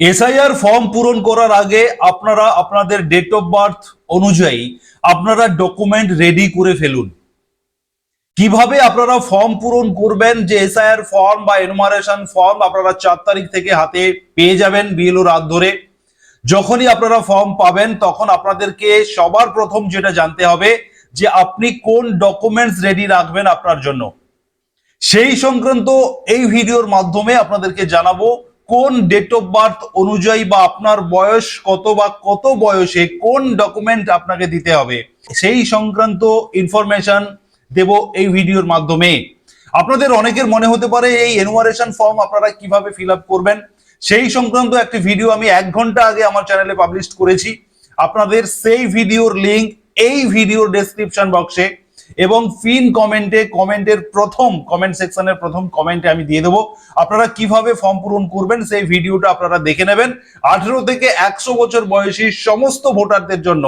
SIR form পূরণ করার আগে আপনারা আপনাদের ডেট অফ বার্থ অনুযায়ী আপনারা ডকুমেন্ট রেডি করে ফেলুন। কীভাবে আপনারা ফর্ম পূরণ করবেন, যে এসআইআর ফর্ম বা এনুমারেশন ফর্ম আপনারা চার তারিখ থেকে হাতে পেয়ে যাবেন বিএলও রাত ধরে। যখনই আপনারা ফর্ম পাবেন, তখন আপনাদেরকে সবার প্রথম যেটা জানতে হবে, যে আপনি কোন ডকুমেন্টস রেডি রাখবেন আপনার জন্য। সেই সংক্রান্ত এই ভিডিওর মাধ্যমে আপনাদেরকে জানাব কোন ডেট অফ বার্থ অনুযায়ী বা আপনার বয়স কত বা কত বয়সে কোন ডকুমেন্ট আপনাকে দিতে হবে, সেই সংক্রান্ত ইনফরমেশন দেব এই ভিডিওর মাধ্যমে। আপনাদের অনেকের মনে হতে পারে এই এনুমারেশন ফর্ম আপনারা কীভাবে ফিল করবেন? সেই সংক্রান্ত একটি ভিডিও আমি এক ঘণ্টা আগে আমার চ্যানেলে পাবলিশ করেছি। আপনাদের সেই ভিডিওর লিংক এই ভিডিওর ডেসক্রিপশন বক্সে এবং ফিন কমেন্টে কমেন্টের প্রথম কমেন্ট সেকশনের প্রথম কমেন্টে আমি দিয়ে দেবো। আপনারা কীভাবে ফর্ম পূরণ করবেন সেই ভিডিওটা আপনারা দেখে নেবেন। আঠেরো থেকে একশো বছর বয়সী সমস্ত ভোটারদের জন্য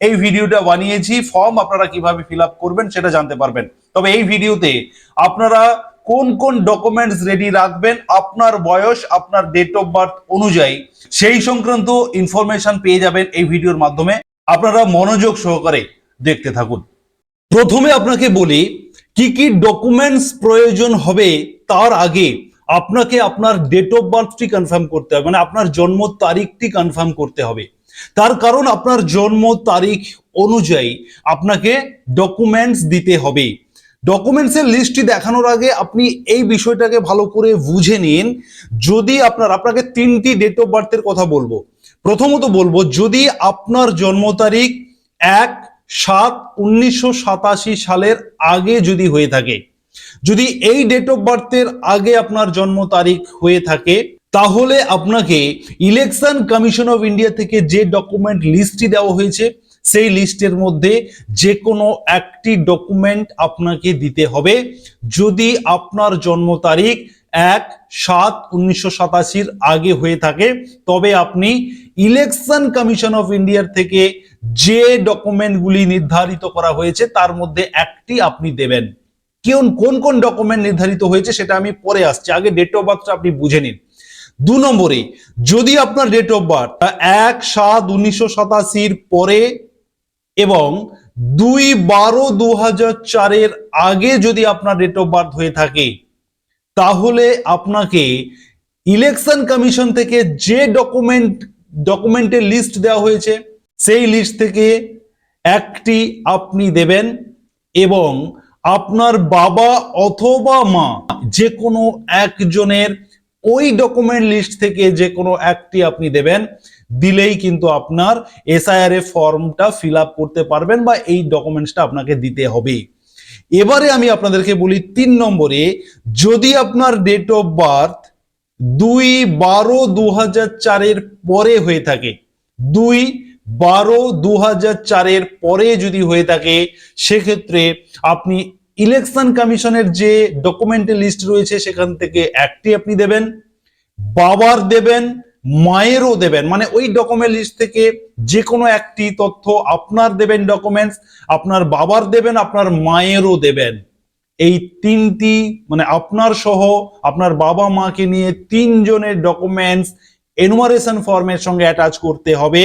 এই ভিডিওটা বানিয়েছি। ফর্ম আপনারা কীভাবে ফিল করবেন সেটা জানতে পারবেন। তবে এই ভিডিওতে আপনারা কোন কোন ডকুমেন্টস রেডি রাখবেন, আপনার বয়স, আপনার ডেট অফ বার্থ অনুযায়ী, সেই সংক্রান্ত ইনফরমেশন পেয়ে যাবেন এই ভিডিওর মাধ্যমে। আপনারা মনোযোগ সহকারে দেখতে থাকুন। প্রথমে আপনাকে বলি, কি কি ডকুমেন্টস প্রয়োজন হবে তার আগে আপনাকে আপনার ডেট অফ বার্থটি কনফার্ম করতে হবে মানে আপনার জন্ম তারিখটি কনফার্ম করতে হবে। তার কারণ আপনার জন্ম তারিখ অনুযায়ী আপনাকে ডকুমেন্টস দিতে হবে। ডকুমেন্টসের লিস্টটি দেখানোর আগে আপনি এই বিষয়টাকে ভালো করে বুঝে নিন। যদি আপনার, আপনাকে তিনটি ডেট অফ বার্থের কথা বলব। প্রথমত বলব, যদি আপনার জন্ম তারিখ এক সাত উনিশশো সালের আগে যদি হয়ে থাকে, যদি এই ডেট অফ বার্থের আগে আপনার জন্ম তারিখ হয়ে থাকে, তাহলে আপনাকে ইলেকশন কমিশন অফ ইন্ডিয়া থেকে যে ডকুমেন্ট লিস্টটি দেওয়া হয়েছে, সেই লিস্টের মধ্যে যে কোনো একটি ডকুমেন্ট আপনাকে দিতে হবে। যদি আপনার জন্ম তারিখ এক সাত উনিশশো সাতাশির আগে হয়ে থাকে, তবে আপনি ইলেকশন কমিশন অফ ইন্ডিয়ার থেকে যে ডকুমেন্টগুলি নির্ধারিত করা হয়েছে, তার মধ্যে একটি আপনি দেবেন। কোন কোন কোন ডকুমেন্ট নির্ধারিত হয়েছে, সেটা আমি পরে আসছি। আগে ডেট অফ বার্থটা আপনি বুঝে নিন। দু নম্বরে, যদি আপনার ডেট অফ বার্থ এক সাত উনিশশো সাতাশির পরে এবং দুই বারো দু হাজার চারের আগে যদি আপনার ডেট অফ বার্থ হয়ে থাকে, তাহলে আপনাকে ইলেকশন কমিশন থেকে যে ডকুমেন্ট ডকুমেন্টের লিস্ট দেওয়া হয়েছে সেই লিস্ট থেকে একটি আপনি দেবেন এবং আপনার বাবা অথবা মা যে কোনো একজনের ওই ডকুমেন্ট লিস্ট থেকে যে কোনো একটি আপনি দেবেন, দিলেই কিন্তু আপনার এসআইআর এ ফর্মটা ফিল করতে পারবেন বা এই ডকুমেন্টসটা আপনাকে দিতে হবে। এবারে আমি আপনাদেরকে বলি তিন নম্বরে, যদি আপনার ডেট অফ বার্থ দুই বারো দু হাজার চারের পরে হয়ে থাকে, দুই বারো দু চারের পরে যদি হয়ে থাকে, সেক্ষেত্রে আপনি ইলেকশন কমিশনের যে ডকুমেন্টের লিস্ট রয়েছে, সেখান থেকে একটি আপনি দেবেন, বাবার দেবেন, মায়েরও দেবেন। মানে ওই ডকুমেন্ট লিস্ট থেকে যে কোনো একটি তথ্য আপনার দেবেন ডকুমেন্টস আপনার বাবার দেবেন, আপনার মায়েরও দেবেন। এই তিনটি মানে আপনার সহ আপনার বাবা মাকে নিয়ে তিনজনের ডকুমেন্টস এনুমারেশন ফর্মের সঙ্গে অ্যাটাচ করতে হবে।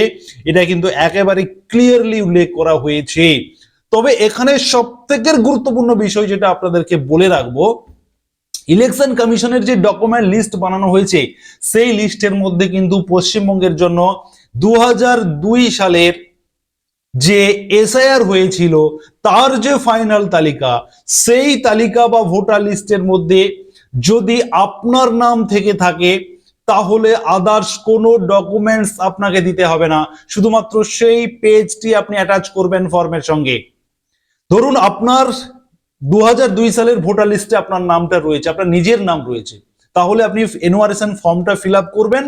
এটা কিন্তু একেবারে ক্লিয়ারলি উল্লেখ করা হয়েছে। তবে এখানে সব থেকে গুরুত্বপূর্ণ বিষয় যেটা আপনাদেরকে বলে রাখব ইলেকশন কমিশনের যে ডকুমেন্ট লিস্ট বানানো হয়েছে, সেই লিস্টের মধ্যে কিন্তু পশ্চিমবঙ্গের জন্য দু হাজার দুই সালের যে এসআইআর হয়েছিল, তার যে ফাইনাল তালিকা, সেই তালিকা বা ভোটার লিস্টের মধ্যে যদি আপনার নাম থেকে থাকে তাহলে আদার্স কোনো ডকুমেন্টস আপনাকে দিতে হবে না। শুধুমাত্র সেই পেজটি আপনি অ্যাটাচ করবেন ফর্মের সঙ্গে। ধরুন আপনার দু সালের ভোটার লিস্টে আপনার নামটা রয়েছে, আপনার নিজের নাম রয়েছে। তাহলে আপনি এনুয়ারেশন ফর্মটা ফিল করবেন।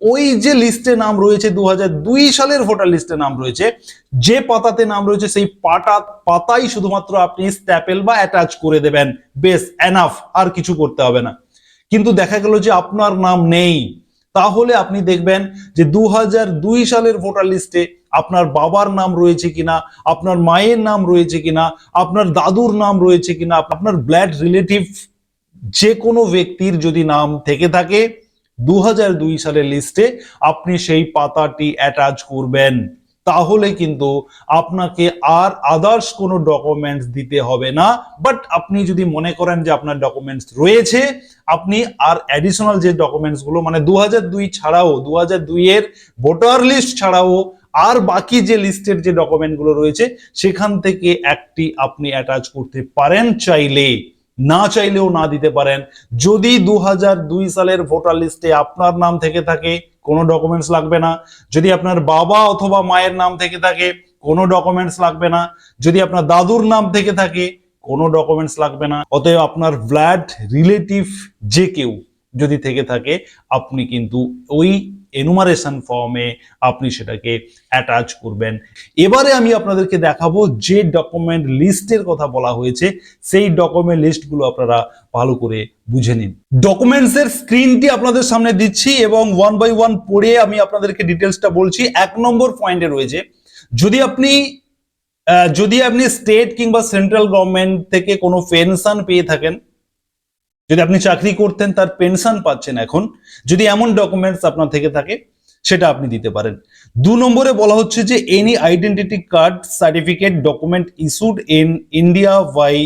ওই যে লিস্টে নাম রয়েছে দু হাজার দুই সালের ভোটার লিস্টে নাম রয়েছে, যে পাতাতে নাম রয়েছে, সেই পাতা পাতাই শুধুমাত্র আপনি স্ট্যাপেল বা অ্যাটাচ করে দেবেন। বেশ এনাফ আর কিছু করতে হবে না। কিন্তু দেখা গেল যে আপনার নাম নেই। তাহলে আপনি দেখবেন যে দু হাজার দুই সালের ভোটার লিস্টে আপনার বাবার নাম রয়েছে কিনা, আপনার মায়ের নাম রয়েছে কিনা, আপনার দাদুর নাম রয়েছে কিনা, আপনার ব্লাড রিলেটিভ যে কোনো ব্যক্তির যদি নাম থেকে থাকে দু হাজার দুই সালের লিস্টে আপনি সেই পাতাটি অ্যাটাচ করবেন। তাহলে কিন্তু আপনাকে আর আদার্স কোনো ডকুমেন্টস দিতে হবে না। বাট আপনি যদি মনে করেন যে আপনার ডকুমেন্টস রয়েছে, আপনি আর অ্যাডিশনাল যে ডকুমেন্টসগুলো মানে দু ছাড়াও দু এর ভোটার লিস্ট ছাড়াও আর বাকি যে লিস্টের যে ডকুমেন্টগুলো রয়েছে, সেখান থেকে একটি আপনি অ্যাটাচ করতে পারেন চাইলে। না চাইলেও না দিতে পারেন। যদি দু সালের ভোটার লিস্টে আপনার নাম থেকে থাকে কোনো ডকুমেন্টস লাগবে না। যদি আপনার বাবা অথবা মায়ের নাম থেকে থাকে, কোনো ডকুমেন্টস লাগবে না। যদি আপনার দাদুর নাম থেকে থাকে, কোনো ডকুমেন্টস লাগবে না। অতএব আপনার ব্লাড রিলেটিভ যে কেউ যদি থেকে থাকে, আপনি কিন্তু ওই এনুমারেশন ফর্মে আপনি সেটাকে অ্যাটাচ করবেন। এবারে আমি আপনাদেরকে দেখাবো যে ডকুমেন্ট লিস্টের কথা বলা হয়েছে, সেই ডকুমেন্ট লিস্টগুলো আপনারা ভালো করে বুঝে নিন। ডকুমেন্টস এর স্ক্রিনটি আপনাদের সামনে দিচ্ছি এবং ওয়ান বাই ওয়ান পড়ে আমি আপনাদেরকে ডিটেলসটা বলছি। এক নম্বর পয়েন্টে রয়েছে, যদি আপনি যদি আপনি স্টেট কিংবা সেন্ট্রাল গভর্নমেন্ট থেকে কোনো পেনশন পেয়ে থাকেন যদি আপনি চাকরি করতেন, তার পেনশন পাচ্ছেন এখন। যদি এমন ডকুমেন্টস আপনার থেকে থাকে, সেটা আপনি দিতে পারেন। দু নম্বরে বলা হচ্ছে যে any identity card certificate document issued in India by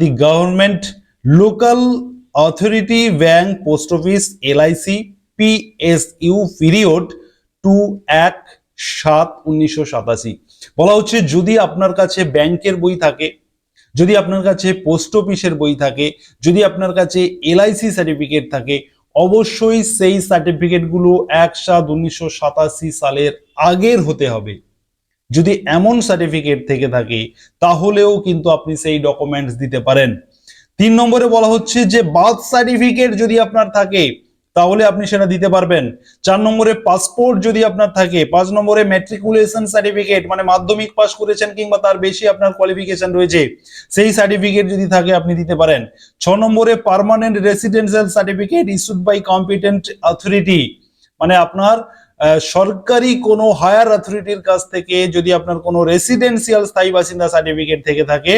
the government local authority bank post office LIC PSU period to এক সাত উনিশশো সাতাশি। বলা হচ্ছে, যদি আপনার কাছে ব্যাংকের বই থাকে যদি আপনার কাছে পোস্ট অফিসের বই থাকে, যদি আপনার কাছে এলআইসি সার্টিফিকেট থাকে, অবশ্যই সেই সার্টিফিকেটগুলো এক সাত উনিশশো সালের আগের হতে হবে। যদি এমন সার্টিফিকেট থেকে থাকে, তাহলেও কিন্তু আপনি সেই ডকুমেন্টস দিতে পারেন। তিন নম্বরে বলা হচ্ছে যে বার্থ সার্টিফিকেট যদি আপনার থাকে তাহলে আপনি সেটা দিতে পারবেন। চার নম্বরে পাসপোর্ট যদি আপনার থাকে, পাঁচ নম্বরে ম্যাট্রিকুলেশন সার্টিফিকেট মানে মাধ্যমিক পাস করেছেন কিংবা তার বেশি আপনার কোয়ালিফিকেশন রয়েছে, সেই সার্টিফিকেট যদি থাকে আপনি দিতে পারেন। ছ নম্বরে permanent residential certificate issued by competent authority মানে আপনার সরকারি কোনো হায়ার অথরিটির কাছ থেকে যদি আপনার কোনো রেসিডেন্সিয়াল স্থায়ী বাসিন্দা সার্টিফিকেট থেকে থাকে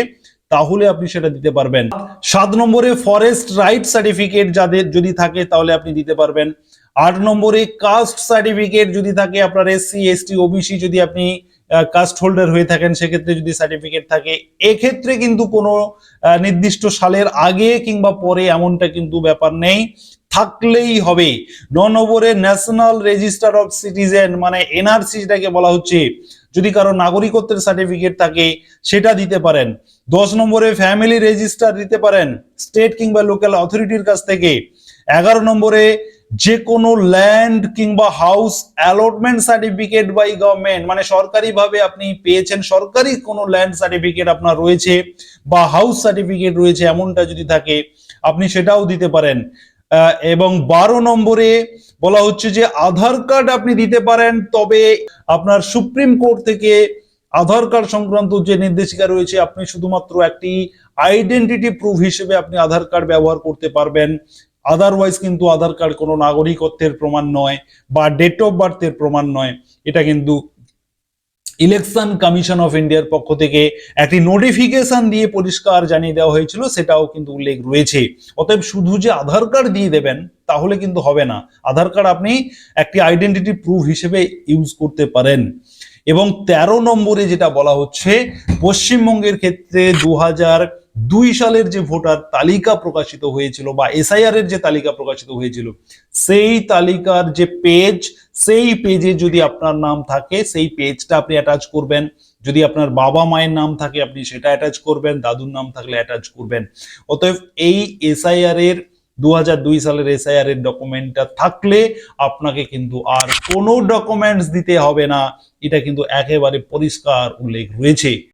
তাহলে আপনি সেটা দিতে পারবেন। সাত নম্বরে ফরেস্ট রাইট সার্টিফিকেট যাদের যদি থাকে, তাহলে আপনি দিতে পারবেন। আট নম্বরে কাস্ট সার্টিফিকেট যদি থাকে, আপনার এসসি এসটি ওবিসি যদি আপনি কাস্ট হোল্ডার হয়ে থাকেন, সেক্ষেত্রে যদি সার্টিফিকেট থাকে। এক্ষেত্রে কিন্তু কোনো নির্দিষ্ট সালের আগে কিংবা পরে এমনটা কিন্তু ব্যাপার নেই। থাকলেই হবে। ন নম্বরে ন্যাশনাল রেজিস্টার অফ সিটিজেন মানে এনআরসি যেটাকে বলা হচ্ছে যদি কারও নাগরিকত্বের সার্টিফিকেট থাকে, সেটা দিতে পারেন। দশ নম্বরে ফ্যামিলি রেজিস্টার দিতে পারেন স্টেট কিংবা লোকাল অথরিটির কাছ থেকে। এগারো নম্বরে যে কোনো ল্যান্ড কিংবা house allotment certificate by government মানে সরকারিভাবে আপনি পেয়েছেন, সরকারি কোনো ল্যান্ড সার্টিফিকেট আপনার রয়েছে বা হাউস সার্টিফিকেট রয়েছে, এমনটা যদি থাকে, আপনি সেটাও দিতে পারেন। এবং বারো নম্বরে বলা হচ্ছে যে আধার কার্ড আপনি দিতে পারেন, তবে আপনার সুপ্রিম কোর্ট থেকে আধার কার্ড সংক্রান্ত যে নির্দেশিকা রয়েছে, আপনি শুধুমাত্র একটি আইডেন্টিটি প্রুফ হিসেবে আপনি আধার কার্ড ব্যবহার করতে পারবেন। আদারওয়াইজ কিন্তু আধার কার্ড কোনো নাগরিকত্বের প্রমাণ নয় বা ডেট অফ বার্থের প্রমাণ নয়। এটা কিন্তু ইলেকশন কমিশন অফ ইন্ডিয়ার পক্ষ থেকে একটি নোটিফিকেশন দিয়ে পরিষ্কার জানিয়ে দেওয়া হয়েছিল, সেটাও কিন্তু উল্লেখ রয়েছে। অতএব শুধু যে আধার কার্ড দিয়ে দেবেন, তাহলে কিন্তু হবে না। আধার কার্ড আপনি একটি আইডেন্টিটি প্রুফ হিসেবে ইউজ করতে পারেন। এবং ১৩ নম্বরে যেটা বলা হচ্ছে, পশ্চিমবঙ্গের ক্ষেত্রে দু হাজার দুই সালের যে ভোটার তালিকা প্রকাশিত হয়েছিল বা এসআইআর এর যে তালিকা প্রকাশিত হয়েছিল, সেই তালিকার যে পেজ সেই পেজে যদি আপনার নাম থাকে, সেই পেজটা আপনি অ্যাটাচ করবেন। যদি আপনার বাবা মায়ের নাম থাকে, আপনি সেটা অ্যাটাচ করবেন, দাদুর নাম থাকলে অ্যাটাচ করবেন। অতএব এই এসআইআর এর দু সালের এসআইআর এর ডকুমেন্টটা থাকলে আপনাকে কিন্তু আর কোনো ডকুমেন্টস দিতে হবে না। এটা কিন্তু একেবারে পরিষ্কার উল্লেখ রয়েছে।